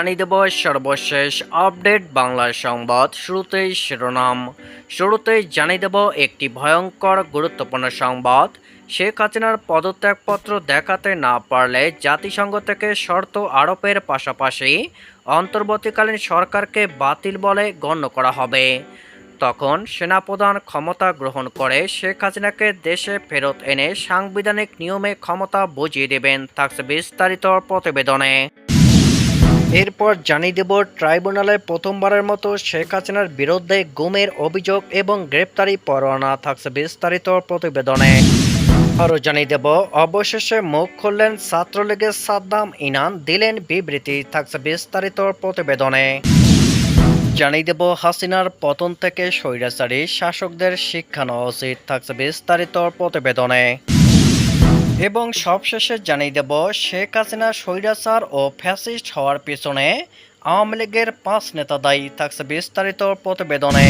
জানিয়ে দেব সর্বশেষ আপডেট বাংলা সংবাদ শুরুতেই শিরোনাম। শুরুতেই জানিয়ে দেব একটি ভয়ঙ্কর গুরুত্বপূর্ণ সংবাদ। শেখ হাসিনার পদত্যাগপত্র দেখাতে না পারলে জাতিসংঘ থেকে শর্ত আরোপের পাশাপাশি অন্তর্বর্তীকালীন সরকারকে বাতিল বলে গণ্য করা হবে। তখন সেনাপ্রধান ক্ষমতা গ্রহণ করে শেখ হাসিনাকে দেশে ফেরত এনে সাংবিধানিক নিয়মে ক্ষমতা বুঝিয়ে দেবেন, থাকছে বিস্তারিত প্রতিবেদনে। এরপর জানিয়ে দেব, ট্রাইব্যুনালে প্রথমবারের মতো শেখ হাসিনার বিরুদ্ধে গুমের অভিযোগ এবং গ্রেপ্তারি পরোয়ানা থাকছে বিস্তারিত প্রতিবেদনে। আরও জানিয়ে দেব, অবশেষে মুখ খুললেন ছাত্রলীগের সাদ্দাম ইনান দিলেন বিবৃতি, থাকছে বিস্তারিত প্রতিবেদনে। জানিয়ে দেব, হাসিনার পতন থেকে স্বৈরাচারী শাসকদের শিক্ষা নেওয়া উচিত থাকছে বিস্তারিত প্রতিবেদনে। এবং সবশেষে জানিয়ে দেব, শেখ হাসিনা স্বৈরাচার ও ফ্যাসিস্ট হওয়ার পিছনে আওয়ামী লীগের পাঁচ নেতা দায়ী থাকছে বিস্তারিত প্রতিবেদনে।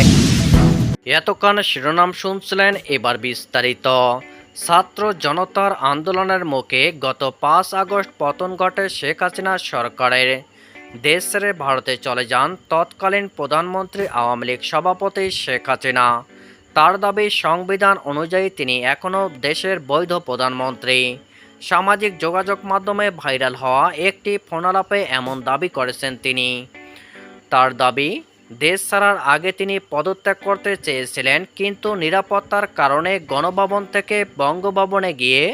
এতক্ষণ শিরোনাম শুনছিলেন এবার বিস্তারিত। ছাত্র জনতার আন্দোলনের মুখে গত পাঁচ আগস্ট পতন ঘটে শেখ হাসিনা সরকারের। দেশ ছেড়ে ভারতে চলে যান তৎকালীন প্রধানমন্ত্রী আওয়ামী লীগ সভাপতি শেখ হাসিনা। তার দাবি, সংবিধান অনুযায়ী তিনি এখনও দেশের বৈধ প্রধানমন্ত্রী। সামাজিক যোগাযোগ মাধ্যমে ভাইরাল হওয়া একটি ফোনালাপে এমন দাবি করেছেন তিনি। তার দাবি, দেশ ছাড়ার আগে তিনি পদত্যাগ করতে চেয়েছিলেন, কিন্তু নিরাপত্তার কারণে গণভবন থেকে বঙ্গভবনে গিয়ে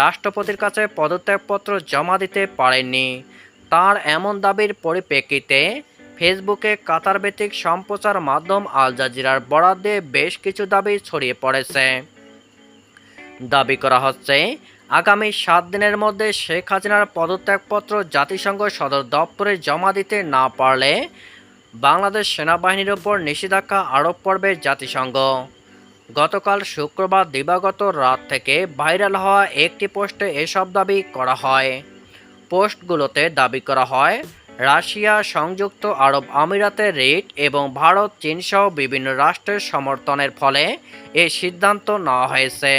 রাষ্ট্রপতির কাছে পদত্যাগপত্র জমা দিতে পারেননি। তার এমন দাবির পরিপ্রেক্ষিতে ফেসবুকে কাতার ভিত্তিক সম্প্রচার মাধ্যম আল জাজিরার বরাদ্দে বেশ কিছু দাবি ছড়িয়ে পড়েছে। দাবি করা হচ্ছে, আগামী সাত দিনের মধ্যে শেখ হাসিনার পদত্যাগপত্র জাতিসংঘ সদর দপ্তরে জমা দিতে না পারলে বাংলাদেশ সেনাবাহিনীর ওপর নিষেধাজ্ঞা আরোপ করবে জাতিসংঘ। গতকাল শুক্রবার দিবাগত রাত থেকে ভাইরাল হওয়া একটি পোস্টে এসব দাবি করা হয়। পোস্টগুলোতে দাবি করা হয় রাশিয়া, সংযুক্ত আরব আমিরাতের রেট এবং ভারত চীনসহ বিভিন্ন রাষ্ট্রের সমর্থনের ফলে এই সিদ্ধান্ত নেওয়া হয়েছে।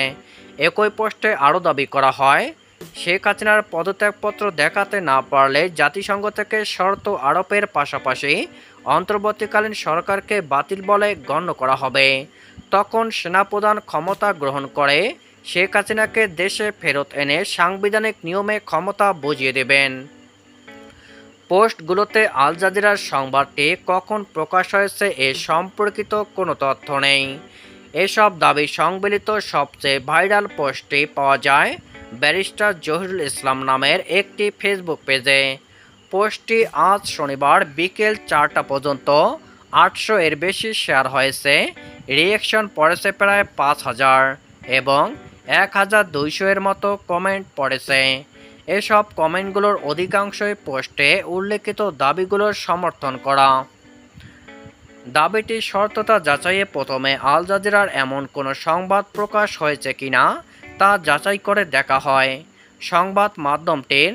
একই পোস্টে আরও দাবি করা হয়, শেখ হাসিনার পদত্যাগপত্র দেখাতে না পারলে জাতিসংঘ থেকে শর্ত আরোপের পাশাপাশি অন্তর্বর্তীকালীন সরকারকে বাতিল বলে গণ্য করা হবে। তখন সেনাপ্রধান ক্ষমতা গ্রহণ করে শেখ হাসিনাকে দেশে ফেরত এনে সাংবিধানিক নিয়মে ক্ষমতা বুঝিয়ে দেবেন। পোস্টগুলোতে আল জাজিরার সংবাদটি কখন প্রকাশ হয়েছে এ সম্পর্কিত কোনো তথ্য নেই। এসব দাবি সংবলিত সবচেয়ে ভাইরাল পোস্টটি পাওয়া যায় ব্যারিস্টার জহিরুল ইসলাম নামের একটি ফেসবুক পেজে। পোস্টটি আজ শনিবার বিকেল চারটা পর্যন্ত আটশো এর বেশি শেয়ার হয়েছে রিয়েকশন পড়েছে প্রায় পাঁচ হাজার এবং এক হাজার দুইশো এর মতো কমেন্ট পড়েছে। এসব কমেন্টগুলোর অধিকাংশই পোস্টে উল্লেখিত দাবিগুলোর সমর্থন করা। দাবিটি সত্যতা যাচাইয়ে প্রথমে আল জাজিরার এমন কোনো সংবাদ প্রকাশ হয়েছে কিনা তা যাচাই করে দেখা হয়। সংবাদ মাধ্যমটির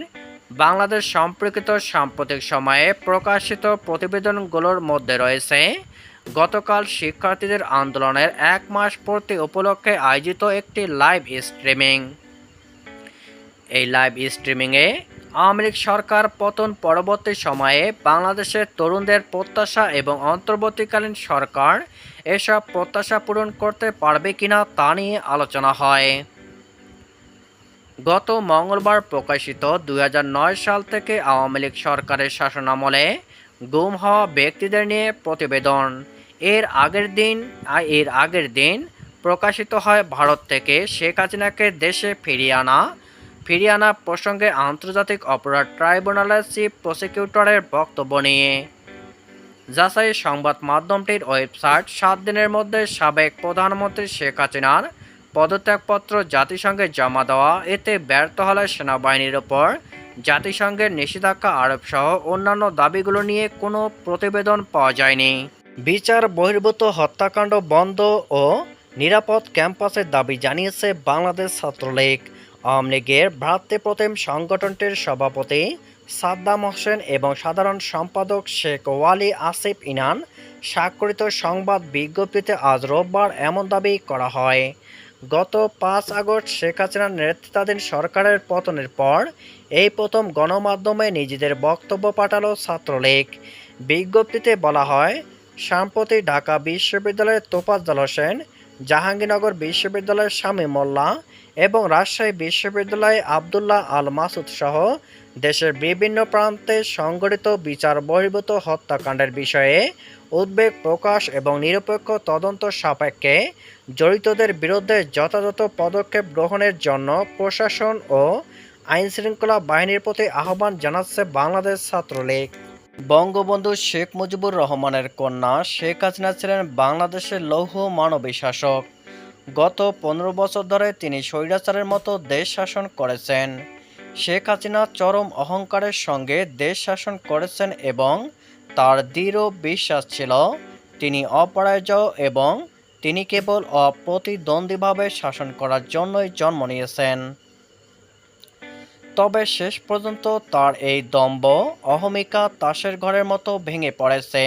বাংলাদেশ সম্পর্কিত সাম্প্রতিক সময়ে প্রকাশিত প্রতিবেদনগুলোর মধ্যে রয়েছে, গতকাল শিক্ষার্থীদের আন্দোলনের এক মাস পূর্তি উপলক্ষে আয়োজিত একটি লাইভ স্ট্রিমিং। এই লাইভ স্ট্রিমিংয়ে আওয়ামী লীগ সরকার পতন পরবর্তী সময়ে বাংলাদেশের তরুণদের প্রত্যাশা এবং অন্তর্বর্তীকালীন সরকার এসব প্রত্যাশা পূরণ করতে পারবে কিনা তা নিয়ে আলোচনা হয়। গত মঙ্গলবার প্রকাশিত দু হাজার নয় সাল থেকে আওয়ামী লীগ সরকারের শাসনামলে গুম হওয়া ব্যক্তিদের নিয়ে প্রতিবেদন। এর আগের দিন এর আগের দিন প্রকাশিত হয় ভারত থেকে শেখ হাসিনাকে দেশে ফিরিয়ে আনা ফিরিয়ে আনা প্রসঙ্গে আন্তর্জাতিক অপরাধ ট্রাইব্যুনালের চিফ প্রসিকিউটরের বক্তব্য নিয়ে। যাচাই সংবাদ মাধ্যমটির ওয়েবসাইট সাত দিনের মধ্যে সাবেক প্রধানমন্ত্রী শেখ হাসিনার পদত্যাগপত্র জাতিসংঘে জমা দেওয়া, এতে ব্যর্থ হলে সেনাবাহিনীর ওপর জাতিসংঘের নিষেধাজ্ঞা আরোপ সহ অন্যান্য দাবিগুলো নিয়ে কোনো প্রতিবেদন পাওয়া যায়নি। বিচার বহির্ভূত হত্যাকাণ্ড বন্ধ ও নিরাপদ ক্যাম্পাসের দাবি জানিয়েছে বাংলাদেশ ছাত্রলীগ। আওয়ামী লীগের ভ্রাতৃপ্রতিম সংগঠনটির সভাপতি সাদ্দাম হোসেন এবং সাধারণ সম্পাদক শেখ ওয়ালি আসিফ ইনান স্বাক্ষরিত সংবাদ বিজ্ঞপ্তিতে আজ রোববার এমন দাবি করা হয়। গত পাঁচ আগস্ট শেখ হাসিনার নেতৃত্বাধীন সরকারের পতনের পর এই প্রথম গণমাধ্যমে নিজেদের বক্তব্য পাঠালো ছাত্রলীগ। বিজ্ঞপ্তিতে বলা হয় সাম্প্রতিক ঢাকা বিশ্ববিদ্যালয়ের তোফাজ্জল হোসেন, জাহাঙ্গীরনগর বিশ্ববিদ্যালয়ের স্বামী মোল্লা এবং রাজশাহী বিশ্ববিদ্যালয়ে আবদুল্লাহ আল মাসুদ সহ দেশের বিভিন্ন প্রান্তে সংগঠিত বিচার বহির্ভূত হত্যাকাণ্ডের বিষয়ে উদ্বেগ প্রকাশ এবং নিরপেক্ষ তদন্ত সাপেক্ষে জড়িতদের বিরুদ্ধে যথাযথ পদক্ষেপ গ্রহণের জন্য প্রশাসন ও আইনশৃঙ্খলা বাহিনীর প্রতি আহ্বান জানাচ্ছে বাংলাদেশ ছাত্রলীগ। বঙ্গবন্ধু শেখ মুজিবুর রহমানের কন্যা শেখ হাসিনা ছিলেন বাংলাদেশের লৌহ মানবী শাসক। গত পনেরো বছর ধরে তিনি স্বৈরাচারের মতো দেশ শাসন করেছেন। শেখ হাসিনা চরম অহংকারের সঙ্গে দেশ শাসন করেছেন এবং তার দৃঢ় বিশ্বাস ছিল, তিনি অপরাজয় এবং তিনি কেবল অপ্রতিদ্বন্দ্বীভাবে শাসন করার জন্যই জন্ম নিয়েছেন। তবে শেষ পর্যন্ত তার এই দম্ভ অহমিকা তাসের ঘরের মতো ভেঙে পড়েছে।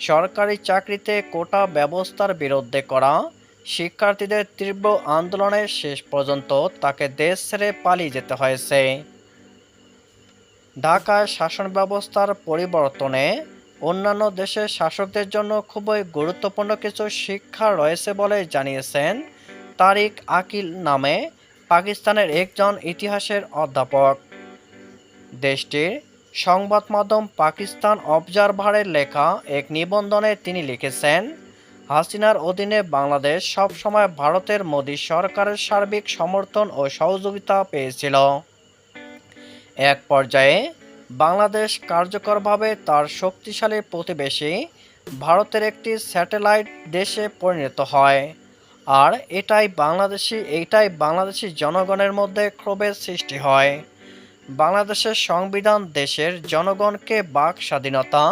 সরকারি চাকরিতে কোটা ব্যবস্থার বিরুদ্ধে করা শিক্ষার্থীদের তীব্র আন্দোলনের শেষ পর্যন্ত তাকে দেশ ছেড়ে পালিয়ে যেতে হয়েছে। ঢাকার শাসন ব্যবস্থার পরিবর্তনে অন্যান্য দেশের শাসকদের জন্য খুবই গুরুত্বপূর্ণ কিছু শিক্ষা রয়েছে বলে জানিয়েছেন তারিক আকিল নামে পাকিস্তানের একজন ইতিহাসের অধ্যাপক। দেশটির সংবাদ মাধ্যম পাকিস্তান অবজারভারের লেখা এক নিবন্ধনে তিনি লিখেছেন হাসিনার অধীনে বাংলাদেশ সবসময় ভারতের মোদী সরকারের সার্বিক সমর্থন ও সহযোগিতা পেয়েছিল। এক পর্যায়ে বাংলাদেশ কার্যকরভাবে তার শক্তিশালী প্রতিবেশী ভারতের একটি স্যাটেলাইট দেশে পরিণত হয়। আর এটাই বাংলাদেশি এইটাই বাংলাদেশি জনগণের মধ্যে ক্ষোভের সৃষ্টি হয়। বাংলাদেশের সংবিধান দেশের জনগণকে বাক স্বাধীনতা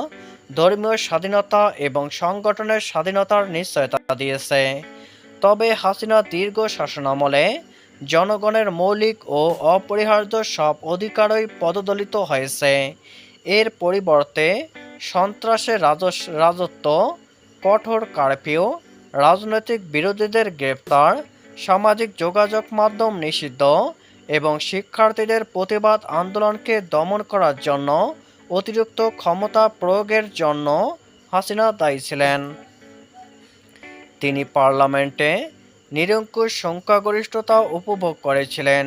ধর্মীয় স্বাধীনতা এবং সংগঠনের স্বাধীনতার নিশ্চয়তা দিয়েছে। তবে হাসিনা দীর্ঘ শাসনামলে জনগণের মৌলিক ও অপরিহার্য সব অধিকারই পদদলিত হয়েছে। এর পরিবর্তে সন্ত্রাসের রাজত্ব, কঠোর কারফিউ, রাজনৈতিক বিরোধীদের গ্রেপ্তার, সামাজিক যোগাযোগ মাধ্যম নিষিদ্ধ এবং শিক্ষার্থীদের প্রতিবাদ আন্দোলনকে দমন করার জন্য অতিরিক্ত ক্ষমতা প্রয়োগের জন্য হাসিনা দায়ী ছিলেন। তিনি পার্লামেন্টে নিরঙ্কুশ সংখ্যাগরিষ্ঠতা উপভোগ করেছিলেন,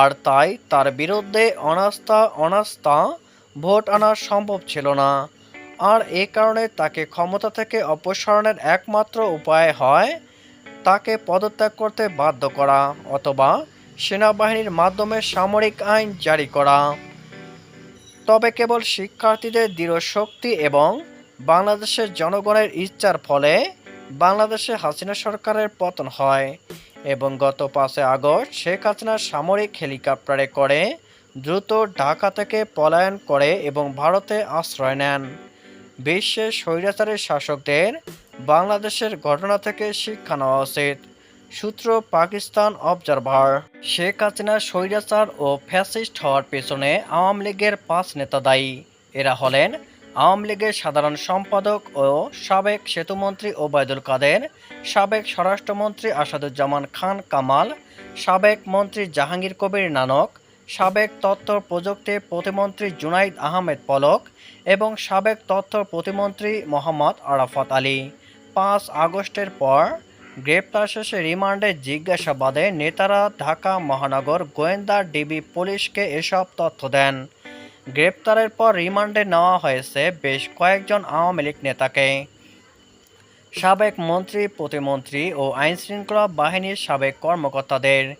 আর তাই তার বিরুদ্ধে অনাস্থা অনাস্থা ভোট আনা সম্ভব ছিল না। আর এ কারণে তাকে ক্ষমতা থেকে অপসারণের একমাত্র উপায় হয় তাকে পদত্যাগ করতে বাধ্য করা, অথবা সেনাবাহিনীর মাধ্যমে সামরিক আইন জারি করা। তবে কেবল শিক্ষার্থীদের দৃঢ় শক্তি এবং বাংলাদেশের জনগণের ইচ্ছার ফলে বাংলাদেশে হাসিনা সরকারের পতন হয় এবং গত পাঁচই আগস্ট শেখ হাসিনা সামরিক হেলিকপ্টারে করে দ্রুত ঢাকা থেকে পলায়ন করে এবং ভারতে আশ্রয় নেন। বিশ্বের স্বৈরাচারের শাসকদের বাংলাদেশের ঘটনা থেকে শিক্ষা নেওয়া উচিত। সূত্র পাকিস্তান অবজারভার। শেখ হাসিনা স্বৈরাচার ও ফ্যাসিস্ট হওয়ার পেছনে আওয়ামী লীগের পাঁচ নেতা দায়ী। এরা হলেন আওয়ামী লীগের সাধারণ সম্পাদক ও সাবেক সেতুমন্ত্রী ওবায়দুল কাদের, সাবেক স্বরাষ্ট্রমন্ত্রী আসাদুজ্জামান খান কামাল, সাবেক মন্ত্রী জাহাঙ্গীর কবির নানক, সাবেক তথ্য প্রযুক্তি প্রতিমন্ত্রী জুনাইদ আহমেদ পলক এবং সাবেক তথ্য প্রতিমন্ত্রী মোহাম্মদ আরাফাত আলী। পাঁচ আগস্টের পর গ্রেপ্তার শেষে রিমান্ডে জিজ্ঞাসাবাদে নেতারা ঢাকা মহানগর গোয়েন্দা ডিবি পুলিশকে এসব তথ্য দেন। গ্রেপ্তারের পর রিমান্ডে নেওয়া হয়েছে বেশ কয়েকজন আওয়ামী লীগ নেতাকে। সাবেক মন্ত্রী, প্রতিমন্ত্রী ও আইনশৃঙ্খলা বাহিনীর সাবেক কর্মকর্তাদের।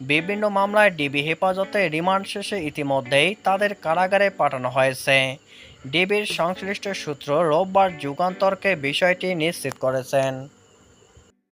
বিভিন্ন মামলায় ডিবি হেফাজতে রিমান্ড শেষে ইতিমধ্যেই তাদের কারাগারে পাঠানো হয়েছে। ডিবির সংশ্লিষ্ট সূত্র রোববার যুগান্তরকে বিষয়টি নিশ্চিত করেছেন।